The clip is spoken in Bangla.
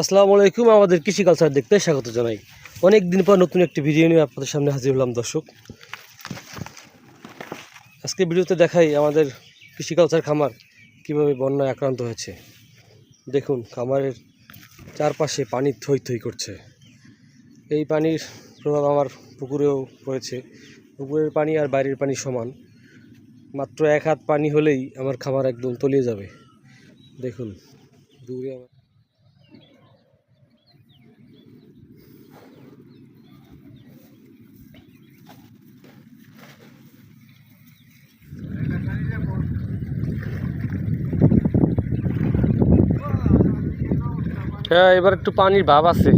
আসসালামু আলাইকুম, আমাদের কৃষি কালচার দেখতে স্বাগত জানাই। অনেক দিন পর নতুন একটি ভিডিও নিয়ে আপনাদের সামনে হাজির হলাম, দর্শক। আজকে ভিডিওতে দেখাই আমাদের কৃষি কালচার খামার কীভাবে বন্যায় আক্রান্ত হয়েছে। দেখুন, খামারের চারপাশে পানি থই থই করছে। এই পানির প্রভাব আমার পুকুরেও পড়েছে। পুকুরের পানি আর বাইরের পানি সমান। মাত্র এক হাত পানি হলেই আমার খামার একদম তলিয়ে যাবে। দেখুন, দূরে আমার হ্যাঁ এবার একটু পানির ভাব আছে।